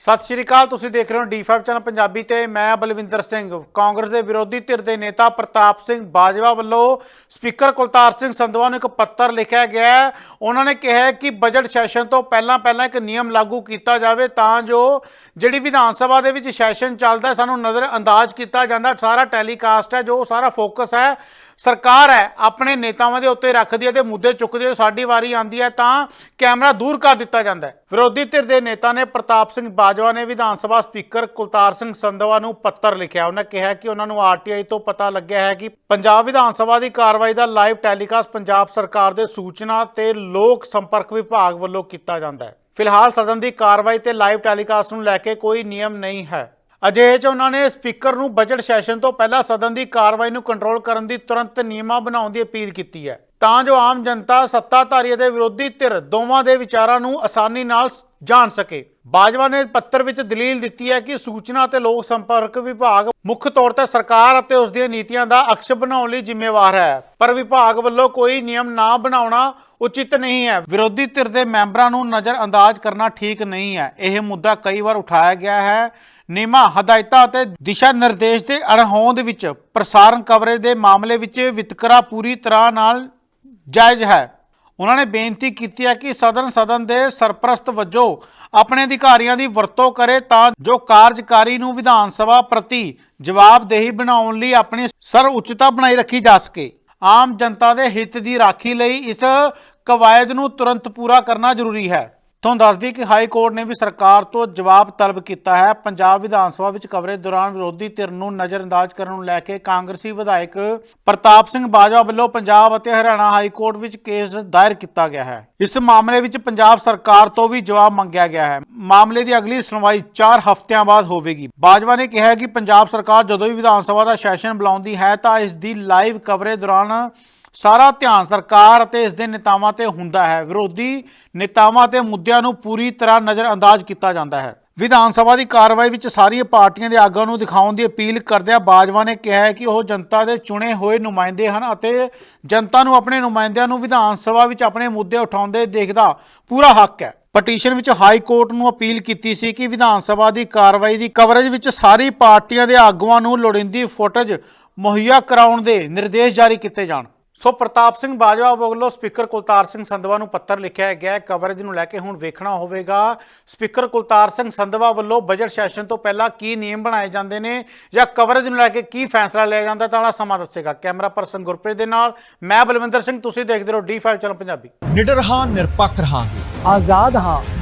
ਸਤਿ ਸ਼੍ਰੀ ਅਕਾਲ, ਤੁਸੀਂ ਦੇਖ ਰਹੇ ਹੋ D5 ਚੈਨਲ ਪੰਜਾਬੀ ਤੇ ਮੈਂ ਬਲਵਿੰਦਰ ਸਿੰਘ। ਕਾਂਗਰਸ ਦੇ ਵਿਰੋਧੀ ਧਿਰ ਦੇ ਨੇਤਾ ਪ੍ਰਤਾਪ ਸਿੰਘ ਬਾਜਵਾ ਵੱਲੋਂ ਸਪੀਕਰ ਕੁਲਤਾਰ ਸਿੰਘ ਸੰਧਵਾ ਨੂੰ ਇੱਕ ਪੱਤਰ ਲਿਖਿਆ ਗਿਆ ਉਹਨਾਂ ਨੇ ਕਿਹਾ ਕਿ ਬਜਟ ਸੈਸ਼ਨ ਤੋਂ ਪਹਿਲਾਂ ਪਹਿਲਾਂ ਇੱਕ ਨਿਯਮ ਲਾਗੂ ਕੀਤਾ ਜਾਵੇ ਤਾਂ ਜੋ ਜਿਹੜੀ ਵਿਧਾਨ ਸਭਾ ਦੇ ਵਿੱਚ ਸੈਸ਼ਨ ਚੱਲਦਾ ਸਾਨੂੰ ਨਜ਼ਰ ਅੰਦਾਜ਼ ਕੀਤਾ ਜਾਂਦਾ। ਸਾਰਾ ਟੈਲੀਕਾਸਟ ਹੈ, ਜੋ ਸਾਰਾ ਫੋਕਸ ਹੈ, ਸਰਕਾਰ ਹੈ, ਆਪਣੇ ਨੇਤਾਵਾਂ ਦੇ ਉੱਤੇ ਰੱਖਦੀ ਹੈ ਤੇ ਮੁੱਦੇ ਚੁੱਕਦੀ ਹੈ, ਸਾਡੀ ਵਾਰੀ ਆਂਦੀ ਹੈ ਤਾਂ ਕੈਮਰਾ ਦੂਰ ਕਰ ਦਿੱਤਾ ਜਾਂਦਾ ਹੈ। ਵਿਰੋਧੀ ਧਿਰ ਦੇ ਨੇਤਾ ਨੇ ਪ੍ਰਤਾਪ ਸਿੰਘ ਬਾਜਵਾ ਨੇ ਵਿਧਾਨ ਸਭਾ ਸਪੀਕਰ ਕੁਲਤਾਰ ਸਿੰਘ ਸੰਧਵਾ ਨੂੰ ਪੱਤਰ ਲਿਖਿਆ। ਉਹਨਾਂ ਕਿਹਾ ਕਿ ਉਹਨਾਂ ਨੂੰ ਆਰਟੀਆਈ ਤੋਂ ਪਤਾ ਲੱਗਿਆ ਹੈ ਕਿ ਪੰਜਾਬ ਵਿਧਾਨ ਸਭਾ ਦੀ ਕਾਰਵਾਈ ਦਾ ਲਾਈਵ ਟੈਲੀਕਾਸਟ ਪੰਜਾਬ ਸਰਕਾਰ ਦੇ ਸੂਚਨਾ ਤੇ ਲੋਕ ਸੰਪਰਕ ਵਿਭਾਗ ਵੱਲੋਂ ਕੀਤਾ ਜਾਂਦਾ ਹੈ। ਫਿਲਹਾਲ ਸਦਨ ਦੀ ਕਾਰਵਾਈ ਤੇ ਲਾਈਵ ਟੈਲੀਕਾਸਟ ਨੂੰ ਲੈ ਕੇ ਕੋਈ ਨਿਯਮ ਨਹੀਂ ਹੈ। ਅਜਿਹੇ ਚ ਉਹਨਾਂ ਨੇ ਸਪੀਕਰ ਨੂੰ ਬਜਟ ਸੈਸ਼ਨ ਤੋਂ ਪਹਿਲਾਂ ਸਦਨ ਦੀ ਕਾਰਵਾਈ ਨੂੰ ਕੰਟਰੋਲ ਕਰਨ ਦੀ ਤੁਰੰਤ ਨਿਯਮਾਂ ਬਣਾਉਣ ਦੀ ਅਪੀਲ ਕੀਤੀ ਹੈ। ਤਾਂ ਜੋ ਆਮ ਜਨਤਾ ਸੱਤਾਧਾਰੀ ਅਤੇ ਵਿਰੋਧੀ ਧਿਰ ਦੋਵਾਂ ਦੇ ਵਿਚਾਰਾਂ ਨੂੰ ਆਸਾਨੀ ਨਾਲ ਜਾਣ ਸਕੇ। ਬਾਜਵਾ ਨੇ ਪੱਤਰ ਵਿੱਚ ਦਲੀਲ ਦਿੱਤੀ ਹੈ ਕਿ ਸੂਚਨਾ ਅਤੇ ਲੋਕ ਸੰਪਰਕ ਵਿਭਾਗ ਮੁੱਖ ਤੌਰ ਤੇ ਸਰਕਾਰ ਅਤੇ ਉਸ ਦੀਆਂ ਨੀਤੀਆਂ ਦਾ ਅਕਸ਼ ਬਣਾਉਣ ਲਈ ਜ਼ਿੰਮੇਵਾਰ ਹੈ। ਪਰ ਵਿਭਾਗ ਵੱਲੋਂ ਕੋਈ ਨਿਯਮ ਨਾ ਬਣਾਉਣਾ ਉਚਿਤ ਨਹੀਂ ਹੈ। ਵਿਰੋਧੀ ਧਿਰ ਦੇ ਮੈਂਬਰਾਂ ਨੂੰ ਨਜ਼ਰਅੰਦਾਜ਼ ਕਰਨਾ ਠੀਕ ਨਹੀਂ ਹੈ। ਇਹ ਮੁੱਦਾ ਕਈ ਵਾਰ ਉਠਾਇਆ ਗਿਆ ਹੈ। ਨਿਯਮਾਂ, ਹਦਾਇਤਾਂ ਅਤੇ ਦਿਸ਼ਾ ਨਿਰਦੇਸ਼ ਦੇ ਅਣਹੋਂਦ ਵਿੱਚ ਪ੍ਰਸਾਰਣ ਕਵਰੇਜ ਦੇ ਮਾਮਲੇ ਵਿੱਚ ਵਿਤਕਰਾ ਪੂਰੀ ਤਰ੍ਹਾਂ ਨਾਲ ਜਾਇਜ਼ ਹੈ। ਉਹਨਾਂ ਨੇ ਬੇਨਤੀ ਕੀਤੀ ਹੈ ਕਿ ਸਦਨ ਸਦਨ ਦੇ ਸਰਪ੍ਰਸਤ ਵਜੋਂ ਆਪਣੇ ਅਧਿਕਾਰੀਆਂ ਦੀ ਵਰਤੋਂ ਕਰੇ ਤਾਂ ਜੋ ਕਾਰਜਕਾਰੀ ਨੂੰ ਵਿਧਾਨ ਸਭਾ ਪ੍ਰਤੀ ਜਵਾਬਦੇਹੀ ਬਣਾਉਣ ਲਈ ਆਪਣੀ ਸਰ ਉੱਚਤਾ ਬਣਾਈ ਰੱਖੀ ਜਾ ਸਕੇ। ਆਮ ਜਨਤਾ ਦੇ ਹਿੱਤ ਦੀ ਰਾਖੀ ਲਈ ਇਸ ਕਵਾਇਦ ਨੂੰ ਤੁਰੰਤ ਪੂਰਾ ਕਰਨਾ ਜ਼ਰੂਰੀ ਹੈ। ਤੁਹਾਨੂੰ ਦੱਸ ਦਈਏ ਕਿ ਹਾਈ ਕੋਰਟ ਨੇ ਵੀ ਸਰਕਾਰ ਤੋਂ ਜਵਾਬ ਤਲਬ ਕੀਤਾ ਹੈ। ਪੰਜਾਬ ਵਿਧਾਨ ਸਭਾ ਵਿੱਚ ਕਵਰੇਜ ਦੌਰਾਨ ਵਿਰੋਧੀ ਧਿਰ ਨੂੰ ਨਜ਼ਰਅੰਦਾਜ਼ ਕਰਨ ਨੂੰ ਲੈ ਕੇ ਕਾਂਗਰਸੀ ਵਿਧਾਇਕ ਪ੍ਰਤਾਪ ਸਿੰਘ ਬਾਜਵਾ ਵੱਲੋਂ ਪੰਜਾਬ ਅਤੇ ਹਰਿਆਣਾ ਹਾਈ ਕੋਰਟ ਵਿੱਚ ਕੇਸ ਦਾਇਰ ਕੀਤਾ ਗਿਆ ਹੈ। ਇਸ ਮਾਮਲੇ ਵਿੱਚ ਪੰਜਾਬ ਸਰਕਾਰ ਤੋਂ ਵੀ ਜਵਾਬ ਮੰਗਿਆ ਗਿਆ ਹੈ। ਮਾਮਲੇ ਦੀ ਅਗਲੀ ਸੁਣਵਾਈ 4 ਹਫ਼ਤਿਆਂ ਬਾਅਦ ਹੋਵੇਗੀ। ਬਾਜਵਾ ਨੇ ਕਿਹਾ ਕਿ ਪੰਜਾਬ ਸਰਕਾਰ ਜਦੋਂ ਵੀ ਵਿਧਾਨ ਸਭਾ ਦਾ ਸੈਸ਼ਨ ਬੁਲਾਉਂਦੀ ਹੈ ਤਾਂ ਇਸ ਦੀ ਲਾਈਵ ਕਵਰੇਜ ਦੌਰਾਨ ਸਾਰਾ ਧਿਆਨ ਸਰਕਾਰ ਅਤੇ ਇਸ ਦੇ ਨੇਤਾਵਾਂ ਤੇ ਹੁੰਦਾ ਹੈ। ਵਿਰੋਧੀ ਨੇਤਾਵਾਂ ਤੇ ਮੁੱਦਿਆਂ ਨੂੰ ਪੂਰੀ ਤਰ੍ਹਾਂ ਨਜ਼ਰਅੰਦਾਜ਼ ਕੀਤਾ ਜਾਂਦਾ ਹੈ। ਵਿਧਾਨ ਸਭਾ ਦੀ ਕਾਰਵਾਈ ਵਿੱਚ ਸਾਰੀਆਂ ਪਾਰਟੀਆਂ ਦੇ ਆਗੂਆਂ ਨੂੰ ਦਿਖਾਉਣ ਦੀ ਅਪੀਲ ਕਰਦਿਆਂ ਬਾਜਵਾ ਨੇ ਕਿਹਾ ਹੈ ਕਿ ਉਹ ਜਨਤਾ ਦੇ ਚੁਣੇ ਹੋਏ ਨੁਮਾਇੰਦੇ ਹਨ ਅਤੇ ਜਨਤਾ ਨੂੰ ਆਪਣੇ ਨੁਮਾਇੰਦਿਆਂ ਨੂੰ ਵਿਧਾਨ ਸਭਾ ਵਿੱਚ ਆਪਣੇ ਮੁੱਦੇ ਉਠਾਉਂਦੇ ਦੇਖਦਾ ਪੂਰਾ ਹੱਕ ਹੈ। ਪਟੀਸ਼ਨ ਵਿੱਚ ਹਾਈ ਕੋਰਟ ਨੂੰ ਅਪੀਲ ਕੀਤੀ ਸੀ ਕਿ ਵਿਧਾਨ ਸਭਾ ਦੀ ਕਾਰਵਾਈ ਦੀ ਕਵਰੇਜ ਵਿੱਚ ਸਾਰੀ ਪਾਰਟੀਆਂ ਦੇ ਆਗੂਆਂ ਨੂੰ ਲੋੜੀਂਦੀ ਫੁਟੇਜ ਮੁਹੱਈਆ ਕਰਾਉਣ ਦੇ ਨਿਰਦੇਸ਼ ਜਾਰੀ ਕੀਤੇ ਜਾਣ। ਸੋ ਪ੍ਰਤਾਪ ਸਿੰਘ ਬਾਜਵਾ ਵੱਲੋਂ ਸਪੀਕਰ ਕੁਲਤਾਰ ਸਿੰਘ ਸੰਧਵਾ ਨੂੰ ਪੱਤਰ ਲਿਖਿਆ ਗਿਆ ਹੈ। ਕਵਰੇਜ ਨੂੰ ਲੈ ਕੇ ਹੁਣ ਵੇਖਣਾ ਹੋਵੇਗਾ। ਸਪੀਕਰ ਕੁਲਤਾਰ ਸਿੰਘ ਸੰਧਵਾ ਵੱਲੋਂ ਬਜਟ ਸੈਸ਼ਨ ਤੋਂ ਪਹਿਲਾਂ ਕੀ ਨਿਯਮ ਬਣਾਏ ਜਾਂਦੇ ਨੇ ਜਾਂ ਕਵਰੇਜ ਨੂੰ ਲੈ ਕੇ ਕੀ ਫੈਸਲਾ ਲਿਆ ਜਾਂਦਾ, ਤਾਂ ਵਾਲਾ ਸਮਾਂ ਦੱਸੇਗਾ। ਕੈਮਰਾ ਪਰਸਨ ਗੁਰਪ੍ਰੀਤ ਦੇ ਨਾਲ, ਮੈਂ ਬਲਵਿੰਦਰ ਸਿੰਘ, ਤੁਸੀਂ ਦੇਖਦੇ ਰਹੋ D5 ਚੈਨਲ ਪੰਜਾਬੀ। ਨਿਡਰ ਹਾਂ, ਨਿਰਪੱਖ ਰਹਾਂਗੇ। ਆਜ਼ਾਦ ਹਾਂ।